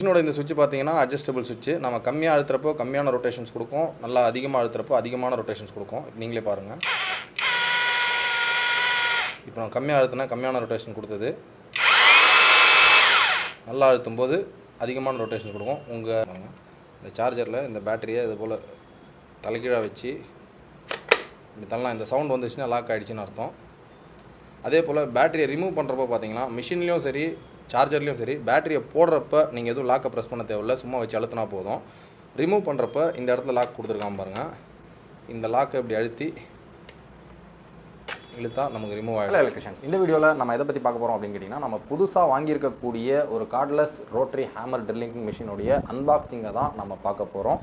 மிஷினோட இந்த சுவிட்ச் பார்த்தீங்கன்னா அட்ஜஸ்டபிள் சுவிட்ச் நம்ம கம்மியாக அழுத்துறப்போ கம்மியான ரொட்டேஷன்ஸ் கொடுக்கும். நல்லா அதிகமாக அழுத்துறப்போ அதிகமான ரொட்டேஷன்ஸ் கொடுக்கும். நீங்களே பாருங்கள் இப்போ நான் கம்மியாக அழுத்தினா கம்மியான ரொட்டேஷன் கொடுத்தது. நல்லா அழுத்தும் போது அதிகமான ரொட்டேஷன் கொடுக்கும். உங்கள் இந்த சார்ஜரில் இந்த பேட்டரியை இது போல் தலைகீழாக வச்சு இப்படி தள்ளலாம். இந்த சவுண்ட் வந்துச்சுன்னா லாக் ஆகிடுச்சின்னு அர்த்தம். அதே போல் பேட்டரியை ரிமூவ் பண்ணுறப்போ பார்த்தீங்கன்னா மிஷின்லேயும் சரி சார்ஜர்லேயும் சரி பேட்டரியை போடுறப்ப நீங்கள் எதுவும் லாக்கை ப்ரெஸ் பண்ண தேவையில்ல சும்மா வச்சு அழுத்தினா போதும். ரிமூவ் பண்ணுறப்ப இந்த இடத்துல லாக் கொடுத்துருக்கான் பாருங்கள் இந்த லாக்கை இப்படி அழுத்தி இழுத்தா நமக்கு ரிமூவ் ஆகிடும் ஹலோ எலக்ட்ரிஷன்ஸ் இந்த வீடியோவில் நம்ம எதை பற்றி பார்க்க போகிறோம் அப்படின்னு கேட்டிங்கன்னா நம்ம புதுசாக வாங்கியிருக்கக்கூடிய ஒரு கார்ட்லெஸ் ரோட்டரி ஹேமர் ட்ரில்லிங் மிஷினுடைய அன்பாக்சிங்கை தான் நம்ம பார்க்க போகிறோம்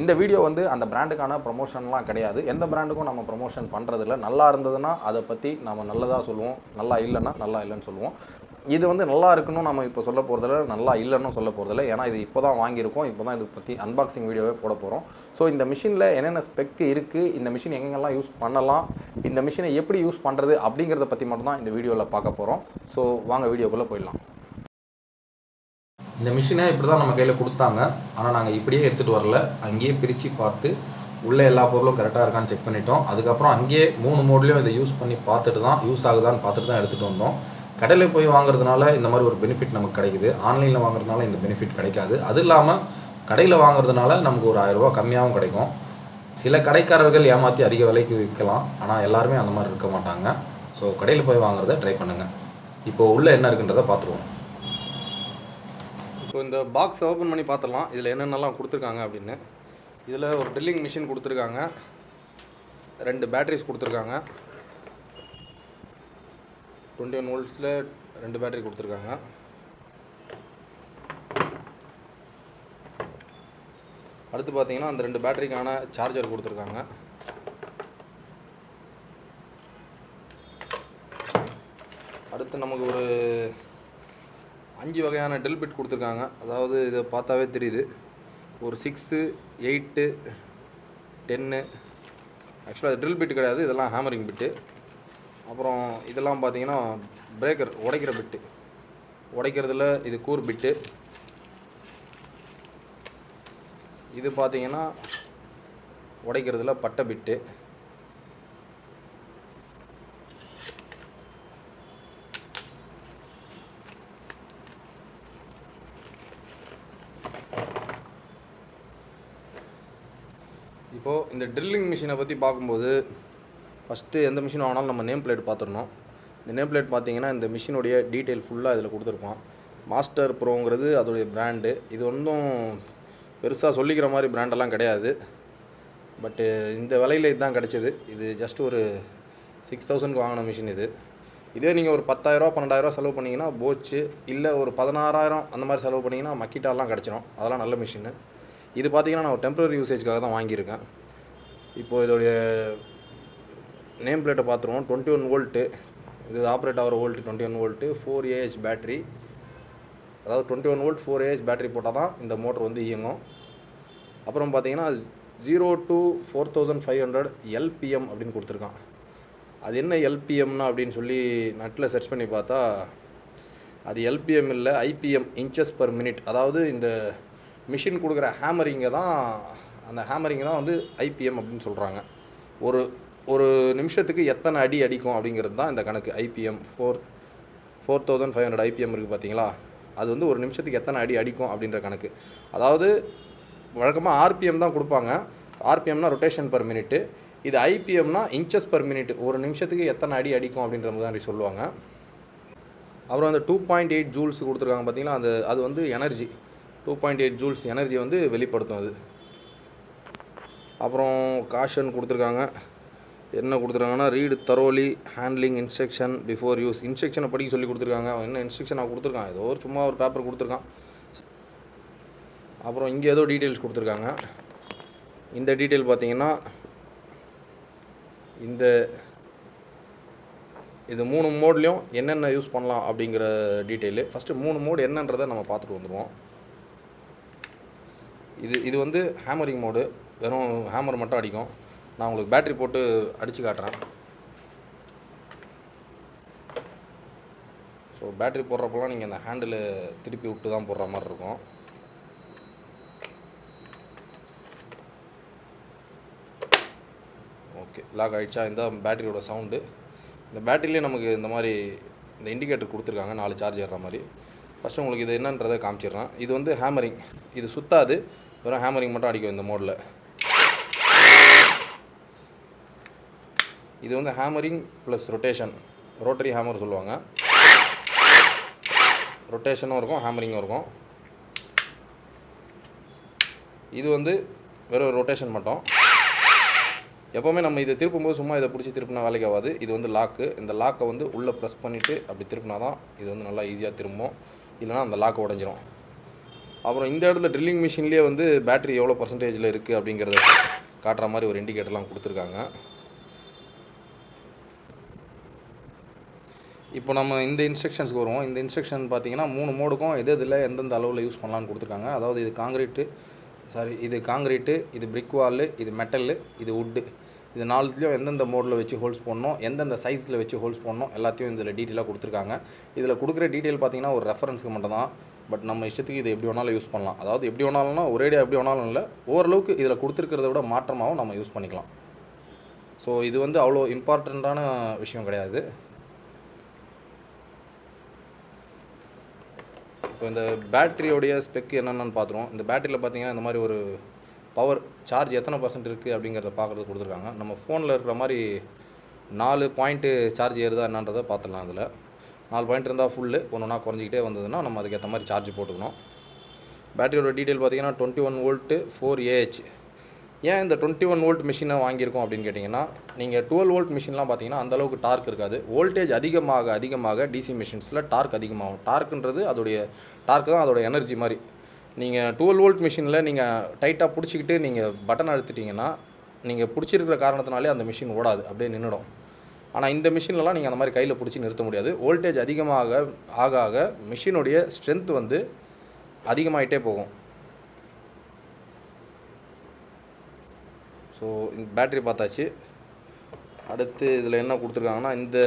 இந்த வீடியோ வந்து அந்த பிராண்டுக்கான ப்ரொமோஷன்லாம் கிடையாது. எந்த பிராண்டுக்கும் நம்ம ப்ரொமோஷன் பண்ணுறதில்ல நல்லா இருந்ததுன்னா அதை பற்றி நம்ம நல்லதாக சொல்லுவோம். நல்லா இல்லைன்னா நல்லா இல்லைன்னு சொல்லுவோம். இது வந்து நல்லா இருக்குன்னு நம்ம இப்போ சொல்ல போகிறதில்ல நல்லா இல்லைன்னு சொல்ல போகிறதில்ல ஏன்னா இது இப்போ தான் வாங்கியிருக்கோம் இப்போ தான் இதை பற்றி அன்பாக்சிங் வீடியோவே போட போகிறோம் ஸோ இந்த மிஷினில் என்னென்ன ஸ்பெக் இருக்குது இந்த மிஷின் எங்கெங்கெல்லாம் யூஸ் பண்ணலாம் இந்த மிஷினை எப்படி யூஸ் பண்ணுறது அப்படிங்கிறத பற்றி மட்டும்தான் இந்த வீடியோவில் பார்க்க போகிறோம் ஸோ வாங்க வீடியோக்குள்ளே போயிடலாம். இந்த மிஷினை இப்படி தான் நம்ம கையில் கொடுத்தாங்க. ஆனால் நாங்கள் இப்படியே எடுத்துகிட்டு வரல. அங்கேயே பிரித்து பார்த்து உள்ளே எல்லா பொருளும் கரெக்டாக இருக்கான்னு செக் பண்ணிட்டோம். அதுக்கப்புறம் அங்கேயே மூணு மோட்லேயும் இதை யூஸ் பண்ணி பார்த்துட்டு தான் யூஸ் ஆகுதான்னு பார்த்துட்டு தான் எடுத்துகிட்டு வந்தோம். கடையில் போய் வாங்குறதுனால இந்த மாதிரி ஒரு பெனிஃபிட் நமக்கு கிடைக்குது. ஆன்லைனில் வாங்குறதுனால இந்த பெனிஃபிட் கிடைக்காது. அது இல்லாமல் கடையில் வாங்குறதுனால நமக்கு ஒரு ஆயிரரூபா கம்மியாகவும் கிடைக்கும். சில கடைக்காரர்கள் ஏமாற்றி அதிக விலைக்கு விற்கலாம். ஆனால் எல்லாருமே அந்த மாதிரி இருக்க மாட்டாங்க. ஸோ கடையில் போய் வாங்குறத ட்ரை பண்ணுங்கள் இப்போது உள்ளே என்ன இருக்குன்றதை பார்த்துருவோம். இப்போ இந்த பாக்ஸ் ஓப்பன் பண்ணி பார்த்துடலாம். இதில் என்னென்னலாம் கொடுத்துருக்காங்க அப்படின்னு. இதில் ஒரு ட்ரில்லிங் மிஷின் கொடுத்துருக்காங்க. ரெண்டு பேட்டரிஸ் கொடுத்துருக்காங்க. டுவெண்ட்டி ஒன் வோல்ட்ஸில் ரெண்டு பேட்டரி கொடுத்துருக்காங்க. அடுத்து பார்த்தீங்கன்னா அந்த ரெண்டு பேட்டரிக்கான சார்ஜர் கொடுத்துருக்காங்க. அடுத்து நமக்கு ஒரு அஞ்சு வகையான ட்ரில் பிட் கொடுத்துருக்காங்க. அதாவது இதை பார்த்தாவே தெரியுது. ஒரு சிக்ஸு எயிட்டு டென்னு ஆக்சுவலாக அது ட்ரில் பிட் கிடையாது. இதெல்லாம் ஹேமரிங் பிட்டு அப்புறம் இதெல்லாம் பார்த்தீங்கன்னா பிரேக்கர் உடைக்கிற பிட்டு உடைக்கிறதுல இது கூர் பிட்டு இது பார்த்தீங்கன்னா உடைக்கிறதுல பட்டை பிட்டு இப்போது இந்த ட்ரில்லிங் மிஷினை பற்றி பார்க்கும்போது ஃபஸ்ட்டு எந்த மிஷின் வாங்கினாலும் நம்ம நேம் பிளேட் பார்த்துடணும். இந்த நேம் பிளேட் பார்த்தீங்கன்னா இந்த மிஷினுடைய டீட்டெயில் ஃபுல்லாக இதில் கொடுத்துருப்பான். மாஸ்டர் ப்ரோங்கிறது அதோடைய பிராண்டு. இது ஒன்றும் பெருசாக சொல்லிக்கிற மாதிரி பிராண்டெல்லாம் கிடையாது. பட்டு இந்த விலையில் இதுதான் கிடச்சிது. இது ஜஸ்ட் ஒரு சிக்ஸ் தௌசண்ட்க்கு வாங்கின மிஷின் இது. இதே நீங்கள் ஒரு பத்தாயிரரூவா பன்னெண்டாயிரரூவா செலவு பண்ணிங்கன்னா போச்சு. இல்லை ஒரு பதினாறாயிரம் அந்த மாதிரி செலவு பண்ணிங்கன்னா மக்கிட்டாலாம் கிடச்சிரும். அதெல்லாம் நல்ல மிஷினு. இது பார்த்தீங்கன்னா நான் ஒரு டெம்பரரி யூசேஜ்க்காக தான் வாங்கியிருக்கேன். இப்போது இதோடைய நேம் பிளேட்டை பார்த்துருவோம். டுவெண்ட்டி ஒன் வோல்ட்டு இது ஆப்ரேட் ஆகிற volt twenty one volt four AH battery அதாவது twenty one volt four AH battery போட்டால் தான் இந்த மோட்டர் வந்து இயங்கும். அப்புறம் பார்த்தீங்கன்னா zero to four thousand five hundred LPM அப்படின்னு கொடுத்துருக்கான். அது என்ன எல்பிஎம்னா அப்படின்னு சொல்லி நெட்டில் சர்ச் பண்ணி பார்த்தா அது எல்பிஎம் இல்லை ஐபிஎம் இன்ச்சஸ் பர் மினிட் அதாவது இந்த மிஷின் கொடுக்குற ஹேமரிங்கை தான் அந்த ஹேமரிங்கை தான் வந்து ஐபிஎம் அப்படின்னு சொல்கிறாங்க ஒரு ஒரு நிமிஷத்துக்கு எத்தனை அடி அடிக்கும் அப்படிங்கிறது தான் இந்த கணக்கு. IPM four four thousand five hundred IPM இருக்குது பார்த்தீங்களா? அது வந்து ஒரு நிமிஷத்துக்கு எத்தனை அடி அடிக்கும் அப்படின்ற கணக்கு. அதாவது வழக்கமாக ஆர்பிஎம் தான் கொடுப்பாங்க. ஆர்பிஎம்னா ரொட்டேஷன் பர் மினிட்டு இது ஐபிஎம்னா இன்ச்சஸ் பர் மினிட் ஒரு நிமிஷத்துக்கு எத்தனை அடி அடிக்கும் அப்படின்ற மாதிரி சொல்லுவாங்க. அப்புறம் அந்த டூ பாயிண்ட் எயிட் ஜூல்ஸ் கொடுத்துருக்காங்க பார்த்தீங்களா? அந்த அது வந்து energy two point eight joules energy வந்து வெளிப்படுத்தும் அது. அப்புறம் காஷன் கொடுத்துருக்காங்க. என்ன கொடுத்துருக்காங்கன்னா read thoroughly handling instruction before use இன்ஸ்ட்ரக்ஷனை படிக்க சொல்லி கொடுத்துருக்காங்க. அவன் என்ன இன்ஸ்ட்ரக்ஷன் அவன் கொடுத்துருக்கான்? ஏதோ ஒரு சும்மா ஒரு பேப்பர் கொடுத்துருக்கான். அப்புறம் இங்கே ஏதோ டீட்டெயில்ஸ் கொடுத்துருக்காங்க. இந்த டீட்டெயில் பார்த்தீங்கன்னா இந்த இது மூணு மோட்லேயும் என்னென்ன யூஸ் பண்ணலாம் அப்படிங்கிற டீட்டெயிலு ஃபஸ்ட்டு மூணு மோடு என்னன்றதை நம்ம பார்த்துட்டு வந்துடுவோம். இது இது வந்து ஹேமரிங் மோடு வெறும் ஹேமர் மட்டும் அடிக்கும். நான் உங்களுக்கு பேட்டரி போட்டு அடித்து காட்டுறேன். ஸோ பேட்டரி போடுறப்பெல்லாம் நீங்கள் அந்த ஹேண்டில் திருப்பி விட்டு தான் போடுற மாதிரி இருக்கும். ஓகே லாக் ஆகிடுச்சா இந்த பேட்டரியோட சவுண்டு இந்த பேட்டரியிலே நமக்கு இந்த மாதிரி இந்த இண்டிகேட்டர் கொடுத்துருக்காங்க நாலு சார்ஜ் ஏறுற மாதிரி. ஃபஸ்ட்டு உங்களுக்கு இது என்னன்றதை காமிச்சிடுறேன். இது வந்து ஹேமரிங் இது சுத்தாது. வெறும் ஹேமரிங் மட்டும் அடிக்கும் இந்த மோடில் இது வந்து hammering plus rotation rotary hammer சொல்லுவாங்க. ரொட்டேஷனும் இருக்கும் ஹேமரிங்கும் இருக்கும். இது வந்து வெறும் ரொட்டேஷன் மட்டும். எப்போவுமே நம்ம இதை திருப்பும்போது சும்மா இதை பிடிச்சி திருப்பினா வேலைக்கு ஆகாது. இது வந்து லாக்கு இந்த லாக்கை வந்து உள்ளே ப்ரெஸ் பண்ணிவிட்டு அப்படி திருப்பினா தான் இது வந்து நல்லா ஈஸியாக திரும்பும். இல்லைனா அந்த லாக் உடஞ்சிரும். அப்புறம் இந்த இடத்துல ட்ரில்லிங் மிஷின்லேயே வந்து பேட்டரி எவ்வளோ பர்சன்டேஜில் இருக்குது அப்படிங்கிறத காட்டுற மாதிரி ஒரு இண்டிகேட்டர்லாம் கொடுத்துருக்காங்க. இப்போ நம்ம இந்த இன்ஸ்ட்ரக்ஷன்ஸ்க்கு வருவோம். இந்த இன்ஸ்ட்ரக்ஷன் பார்த்தீங்கன்னா மூணு மோடுக்கும் எது இதில் எந்தெந்த அளவில் யூஸ் பண்ணலாம்னு கொடுத்துருக்காங்க. அதாவது இது காங்கிரீட்டு சாரி இது காங்கிரீட்டு இது பிரிக் வாலு இது மெட்டலு இது வுட்டு இது நாலுத்துலேயும் எந்தெந்த மோடில் வச்சு ஹோல்ஸ் பண்ணணும் எந்தெந்த சைஸில் வச்சு ஹோல்ஸ் பண்ணணும் எல்லாத்தையும் இதில் டீட்டெயிலாக கொடுத்துருக்காங்க. இதில் கொடுக்குற டீட்டெயில் பார்த்தீங்கன்னா ஒரு ரெஃபரன்ஸ்க்கு மட்டும் தான் பட் நம்ம இஷ்டத்துக்கு இது எப்படி வேணாலும் யூஸ் பண்ணலாம். அதாவது எப்படி வேணாலும்னா ஒரேடியாக எப்படி வேணாலும் இல்லை ஓரளவுக்கு இதில் கொடுத்துருக்கிறத விட மாற்றமாகவும் நம்ம யூஸ் பண்ணிக்கலாம். ஸோ இது வந்து அவ்வளோ இம்பார்ட்டண்ட்டான விஷயம் கிடையாது. இப்போ இந்த பேட்டரியோடைய ஸ்பெக் என்னென்னு பார்த்துருவோம். இந்த பேட்டரியில் பார்த்தீங்கன்னா இந்த மாதிரி ஒரு பவர் சார்ஜ் எத்தனை பர்சன்ட் இருக்குது அப்படிங்கிறத பார்க்குறது கொடுத்துருக்காங்க. நம்ம ஃபோனில் இருக்கிற மாதிரி நாலு பாயிண்ட்டு சார்ஜ் ஏறுதா என்னன்றதை பார்த்துடலாம் அதில் நாலு பாயிண்ட் இருந்தால் ஃபுல்லு ஒன்று ஒன்றா குறைஞ்சிக்கிட்டே வந்ததுன்னா நம்ம அதுக்கேற்ற மாதிரி சார்ஜ் போட்டுக்கணும். பேட்டரியோட டீட்டெயில் பார்த்தீங்கன்னா twenty one volt four AH ஏன் இந்த டுவெண்ட்டி ஒன் வோல்ட் மிஷினை வாங்கியிருக்கோம் அப்படின்னு கேட்டிங்கன்னா நீங்கள் டுவெல் வோல்ட் மிஷின்லாம் பார்த்தீங்கன்னா அந்த அளவுக்கு டார்க் இருக்காது. வோல்டேஜ் அதிகமாக அதிகமாக டிசி மிஷின்ஸில் டார்க் அதிகமாகும். டார்க்குன்றது அதோடைய டார்க் தான் அதோடய எனர்ஜி மாதிரி. நீங்கள் டுவெல் வோல்ட் மிஷினில் நீங்கள் டைட்டாக பிடிச்சிக்கிட்டு நீங்கள் பட்டன் அழுத்திட்டிங்கன்னா நீங்கள் பிடிச்சிருக்கிற காரணத்தினாலே அந்த மிஷின் ஓடாது. அப்படியே நின்றுடும் ஆனால் இந்த மிஷின்லலாம் நீங்கள் அந்த மாதிரி கையில் பிடிச்சி நிறுத்த முடியாது. வோல்டேஜ் அதிகமாக ஆக ஆக மிஷினுடைய ஸ்ட்ரென்த் வந்து அதிகமாகிட்டே போகும். ஸோ இந்த பேட்ரி பார்த்தாச்சு. அடுத்து இதில் என்ன கொடுத்துருக்காங்கன்னா இந்த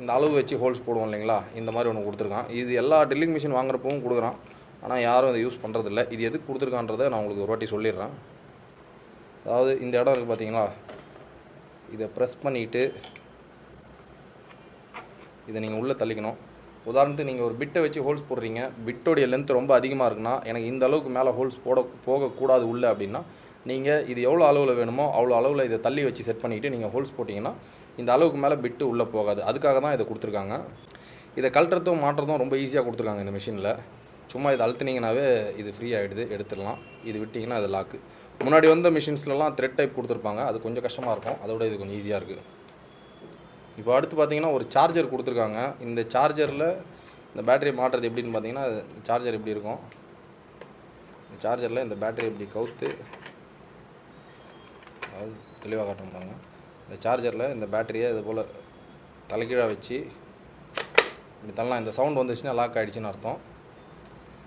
இந்த அளவு வச்சு ஹோல்ஸ் போடுவோம் இல்லைங்களா? இந்த மாதிரி ஒன்று கொடுத்துருக்கான். இது எல்லா ட்ரில்லிங் மிஷின் வாங்குறப்பவும் கொடுக்குறான். ஆனால் யாரும் இதை யூஸ் பண்ணுறதில்ல இது எதுக்கு கொடுத்துருக்கான்றதை நான் உங்களுக்கு ஒரு வாட்டி சொல்லிடுறேன். அதாவது இந்த இடம் இருக்குது பார்த்தீங்களா இதை ப்ரெஸ் பண்ணிவிட்டு இதை நீங்கள் உள்ளே தள்ளிக்கணும். உதாரணத்துக்கு நீங்கள் ஒரு பிட்டை வச்சு ஹோல்ஸ் போடுறீங்க. பிட்டோடைய லென்த் ரொம்ப அதிகமாக இருக்குன்னா எனக்கு இந்த அளவுக்கு மேலே ஹோல்ஸ் போட போகக்கூடாது உள்ளே அப்படின்னா நீங்கள் இது எவ்வளோ அளவில் வேணுமோ அவ்வளோ அளவில் இதை தள்ளி வச்சு செட் பண்ணிவிட்டு நீங்கள் ஹோல்ஸ் போட்டிங்கன்னா இந்த அளவுக்கு மேலே பிட்டு உள்ளே போகாது. அதுக்காக தான் இதை கொடுத்துருக்காங்க. இதை கழட்டுறதும் மாட்டுறதும் ரொம்ப ஈஸியாக கொடுத்துருக்காங்க இந்த மிஷினில் சும்மா இதை அழுத்துனீங்கனாவே இது ஃப்ரீ ஆகிடுது எடுத்துடலாம். இது விட்டிங்கன்னா அது லாக்கு முன்னாடி வந்த மிஷின்ஸ்லலாம் த்ரெட் டைப் கொடுத்துருப்பாங்க. அது கொஞ்சம் கஷ்டமாக இருக்கும். அதோட இது கொஞ்சம் ஈஸியாக இருக்குது இப்போ அடுத்து பார்த்தீங்கன்னா ஒரு சார்ஜர் கொடுத்துருக்காங்க. இந்த சார்ஜரில் இந்த பேட்டரி மாட்டுறது எப்படின்னு பார்த்தீங்கன்னா சார்ஜர் எப்படி இருக்கும்? இந்த சார்ஜரில் இந்த பேட்டரி எப்படி கவுத்து அதாவது தெளிவாக காட்டுறோம் பாருங்க இந்த சார்ஜரில் இந்த பேட்டரியை இது போல் தலைகீழாக வச்சு இப்படி தள்ளலாம். இந்த சவுண்ட் வந்துச்சுன்னா லாக் ஆகிடுச்சின்னு அர்த்தம்.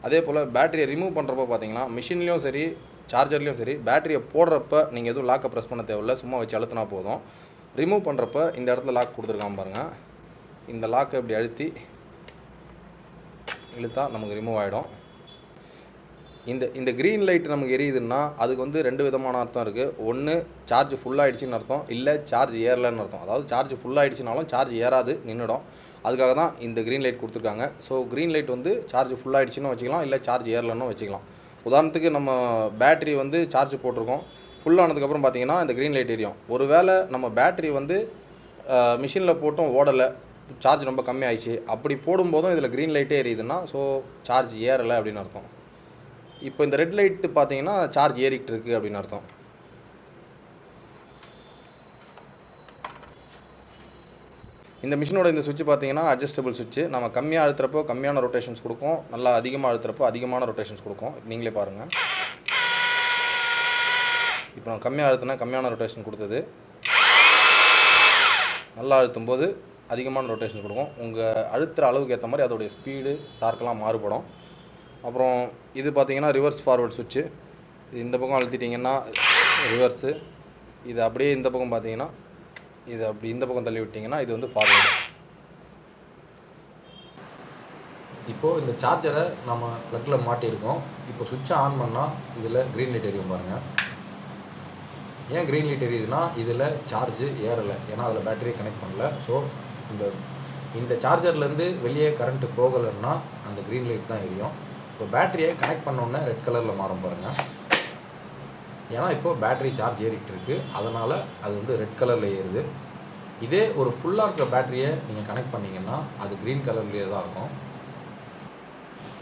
அதே போல் பேட்டரியை ரிமூவ் பண்ணுறப்ப பார்த்தீங்கன்னா மிஷின்லேயும் சரி சார்ஜர்லேயும் சரி பேட்டரியை போடுறப்ப நீங்கள் எதுவும் லாக்கை ப்ரெஸ் பண்ண தேவையில்ல. சும்மா வச்சு அழுத்தினா போதும். ரிமூவ் பண்ணுறப்ப இந்த இடத்துல லாக் கொடுத்துருக்காம பாருங்கள் இந்த லாக்கை இப்படி அழுத்தி இழுத்தா நமக்கு ரிமூவ் ஆகிடும் இந்த இந்த க்ரீன் லைட் நமக்கு எரியுதுன்னா அதுக்கு வந்து ரெண்டு விதமான அர்த்தம் இருக்குது ஒன்று சார்ஜ் ஃபுல்லாகிடுச்சின்னு அர்த்தம். இல்லை சார்ஜ் ஏறலைன்னு அர்த்தம். அதாவது சார்ஜ் ஃபுல்லாகிடுச்சினாலும் சார்ஜ் ஏறாது நின்றுடும் அதுக்காக தான் இந்த க்ரீன் லைட் கொடுத்துருக்காங்க. ஸோ க்ரீன் லைட் வந்து சார்ஜ் ஃபுல்லாகிடுச்சின்னு வச்சுக்கலாம் இல்லை சார்ஜ் ஏறலைன்னு வச்சுக்கலாம். உதாரணத்துக்கு நம்ம பேட்டரி வந்து சார்ஜ் போட்டிருக்கோம். ஃபுல்லானதுக்கப்புறம் பார்த்தீங்கன்னா இந்த க்ரீன் லைட் எரியும். ஒருவேளை நம்ம பேட்டரி வந்து மிஷினில் போட்டும் ஓடலை சார்ஜ் ரொம்ப கம்மியாயிடுச்சு. அப்படி போடும்போதும் இதில் க்ரீன் லைட்டே எரியுதுன்னா ஸோ சார்ஜ் ஏறலை அப்படின்னு அர்த்தம். இப்போ இந்த ரெட் லைட்டு பார்த்தீங்கன்னா சார்ஜ் ஏறிக்கிட்டு இருக்குது அப்படின்னு அர்த்தம். இந்த மிஷினோட இந்த சுவிட்ச் பார்த்தீங்கன்னா அட்ஜஸ்டபிள் சுவிட்ச் நம்ம கம்மியாக அழுத்துறப்போ கம்மியான ரொட்டேஷன்ஸ் கொடுக்கும். நல்லா அதிகமாக அழுத்துறப்போ அதிகமான ரொட்டேஷன்ஸ் கொடுக்கும். நீங்களே பாருங்கள் இப்போ நான் கம்மியாக அழுத்தினா கம்மியான ரொட்டேஷன் கொடுத்தது. நல்லா அழுத்தும் போது அதிகமான ரொட்டேஷன் கொடுக்கும். உங்கள் அழுத்துற அளவுக்கு ஏற்ற மாதிரி அதோடைய ஸ்பீடு டார்க்கெலாம் மாறுபடும். அப்புறம் இது பார்த்தீங்கன்னா ரிவர்ஸ் ஃபார்வர்ட் சுவிட்சு இது இந்த பக்கம் அழுத்திட்டிங்கன்னா ரிவர்ஸு இது அப்படியே இந்த பக்கம் பார்த்தீங்கன்னா இது அப்படி இந்த பக்கம் தள்ளி விட்டிங்கன்னா இது வந்து ஃபார்வர்டு இப்போது இந்த சார்ஜரை நம்ம ப்ளக்கில் மாட்டியிருக்கோம். இப்போ சுவிட்சை ஆன் பண்ணால் இதில் க்ரீன் லைட் எரியும் பாருங்கள் ஏன் க்ரீன் லைட் எரியுதுன்னா இதில் சார்ஜ் ஏறலை. ஏன்னா அதில் பேட்டரியை கனெக்ட் பண்ணல. ஸோ இந்த இந்த சார்ஜர்லேருந்து வெளியே கரண்ட்டு போகலைன்னா அந்த க்ரீன் லைட் தான் எரியும். இப்போ பேட்டரியை கனெக்ட் பண்ணோன்னே ரெட் கலரில் மாறும் பாருங்கள் ஏன்னா இப்போ பேட்டரி சார்ஜ் ஏறிட்டு இருக்கு. அதனால் அது வந்து ரெட் கலரில் ஏறுது. இதே ஒரு ஃபுல்லாக இருக்கிற பேட்டரியை நீங்கள் கனெக்ட் பண்ணிங்கன்னா அது க்ரீன் கலர்லேயே தான் இருக்கும்.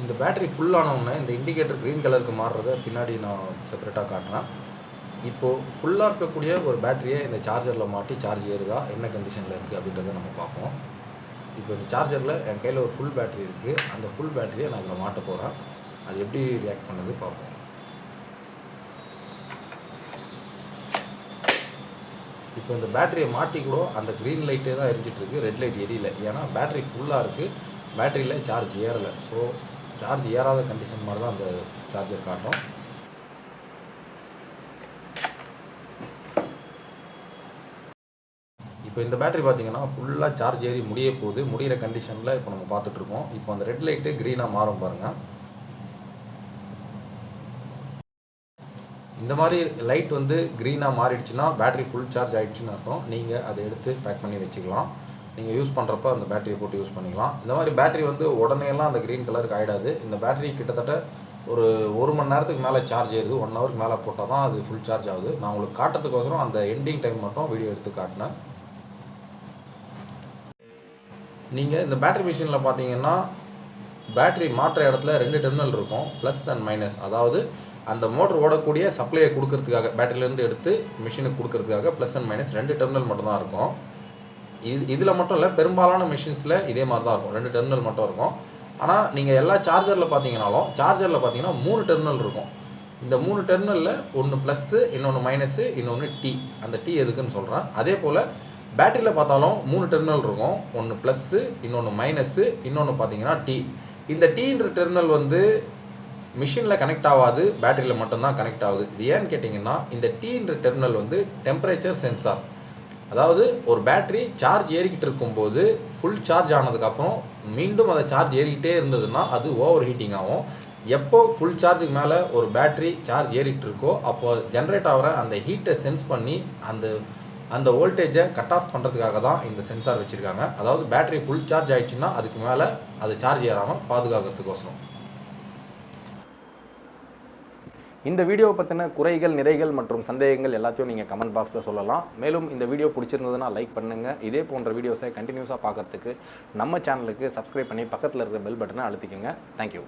இந்த பேட்டரி ஃபுல்லானவுடனே இந்த இண்டிகேட்டர் க்ரீன் கலருக்கு மாறுறத பின்னாடி நான் செப்பரேட்டாக காட்டுறேன். இப்போது ஃபுல்லாக இருக்கக்கூடிய ஒரு பேட்டரியை இந்த சார்ஜரில் மாட்டி சார்ஜ் ஏறுதா என்ன கண்டிஷனில் இருக்குது அப்படின்றத நம்ம பார்ப்போம். இப்போ இந்த சார்ஜரில் என் கையில் ஒரு ஃபுல் பேட்டரி இருக்குது அந்த ஃபுல் பேட்டரியை நான் இதில் மாட்ட போகிறேன் அது எப்படி ரியாக்ட் பண்ணுது பார்ப்போம். இப்போ இந்த பேட்டரியை மாட்டி கூட அந்த க்ரீன் லைட்டே தான் எரிஞ்சிட்டு இருக்கு ரெட் லைட் எரியல. ஏன்னா பேட்டரி ஃபுல்லாக இருக்குது பேட்டரியில் சார்ஜ் ஏறலை. ஸோ சார்ஜ் ஏறாத கண்டிஷன் மாதிரி தான் அந்த சார்ஜர் காட்டும். இப்போ இந்த பேட்டரி பார்த்தீங்கன்னா ஃபுல்லாக சார்ஜ் ஏறி முடிய போகுது. முடிகிற கண்டிஷனில் இப்போ நம்ம பார்த்துட்ருக்கோம் இப்போ அந்த ரெட் லைட்டு க்ரீனாக மாறும் பாருங்கள் இந்த மாதிரி லைட் வந்து க்ரீனாக மாறிடுச்சுன்னா பேட்டரி ஃபுல் சார்ஜ் ஆகிடுச்சுன்னு அர்த்தம். நீங்கள் அதை எடுத்து பேக் பண்ணி வச்சுக்கலாம். நீங்கள் யூஸ் பண்ணுறப்ப அந்த பேட்டரியை போட்டு யூஸ் பண்ணிக்கலாம். இந்த மாதிரி பேட்டரி வந்து உடனேலாம் அந்த க்ரீன் கலருக்கு ஆகிடாது இந்த பேட்டரி கிட்டத்தட்ட ஒரு ஒரு மணி நேரத்துக்கு மேலே சார்ஜ் ஏறுது ஒன் ஹவருக்கு மேலே போட்டால் தான் அது ஃபுல் சார்ஜ் ஆகுது. நான் உங்களுக்கு காட்டுறதுக்கோசரம் அந்த எண்டிங் டைம் மட்டும் வீடியோ எடுத்து காட்டினேன். நீங்கள் இந்த பேட்டரி மிஷினில் பார்த்தீங்கன்னா பேட்டரி மாற்ற இடத்துல ரெண்டு டெர்மினல் இருக்கும். ப்ளஸ் அண்ட் மைனஸ் அதாவது அந்த மோட்டர் ஓடக்கூடிய சப்ளையை கொடுக்கறதுக்காக பேட்டரியிலேருந்து எடுத்து மிஷினுக்கு கொடுக்கறதுக்காக ப்ளஸ் அண்ட் மைனஸ் ரெண்டு டெர்மினல் மட்டும் தான் இருக்கும். இது இதில் மட்டும் இல்லை பெரும்பாலான மிஷின்ஸில் இதே மாதிரி தான் இருக்கும். ரெண்டு டெர்மினல் மட்டும் இருக்கும். ஆனால் நீங்கள் எல்லா சார்ஜரில் பார்த்தீங்கனாலும் சார்ஜரில் பார்த்தீங்கன்னா மூணு டெர்மினல் இருக்கும். இந்த மூணு டெர்மினலில் ஒன்று ப்ளஸ்ஸு இன்னொன்று மைனஸு இன்னொன்று டி அந்த டி எதுக்குன்னு சொல்கிறேன் அதே போல் பேட்டரியில் பார்த்தாலும் மூணு டெர்மினல் இருக்கும். ஒன்று ப்ளஸ்ஸு இன்னொன்று மைனஸு இன்னொன்று பார்த்தீங்கன்னா டி இந்த டீன்ற டெர்மினல் வந்து மிஷினில் கனெக்ட் ஆகாது பேட்டரியில் மட்டும்தான் கனெக்ட் ஆகுது. இது ஏன்னு கேட்டிங்கன்னா இந்த டீன்ற டெர்மினல் வந்து டெம்பரேச்சர் சென்சார் அதாவது ஒரு பேட்டரி சார்ஜ் ஏறிக்கிட்டு இருக்கும்போது ஃபுல் சார்ஜ் ஆனதுக்கப்புறம் மீண்டும் அதை சார்ஜ் ஏறிக்கிட்டே இருந்ததுன்னா அது ஓவர் ஹீட்டிங் ஆகும். எப்போ ஃபுல் சார்ஜுக்கு மேலே ஒரு பேட்டரி சார்ஜ் ஏறிட்டு இருக்கோ அப்போது ஜென்ரேட் ஆகிற அந்த ஹீட்டை சென்ஸ் பண்ணி அந்த அந்த வோல்டேஜை கட் ஆஃப் பண்ணுறதுக்காக தான் இந்த சென்சார் வச்சுருக்காங்க. அதாவது பேட்டரி ஃபுல் சார்ஜ் ஆகிடுச்சுன்னா அதுக்கு மேலே அது சார்ஜ் ஏறாமல் பாதுகாக்கிறதுக்கோசரம். இந்த வீடியோவை பற்றின குறைகள் நிறைகள் மற்றும் சந்தேகங்கள் எல்லாத்தையும் நீங்கள் கமெண்ட் பாக்ஸில் சொல்லலாம். மேலும் இந்த வீடியோ பிடிச்சிருந்ததுன்னா லைக் பண்ணுங்கள் இதே போன்ற வீடியோஸை கண்டினியூஸாக பார்க்குறதுக்கு நம்ம சேனலுக்கு சப்ஸ்கிரைப் பண்ணி பக்கத்தில் இருக்கிற பெல் பட்டனை அழுத்திக்கோங்க. தேங்க்யூ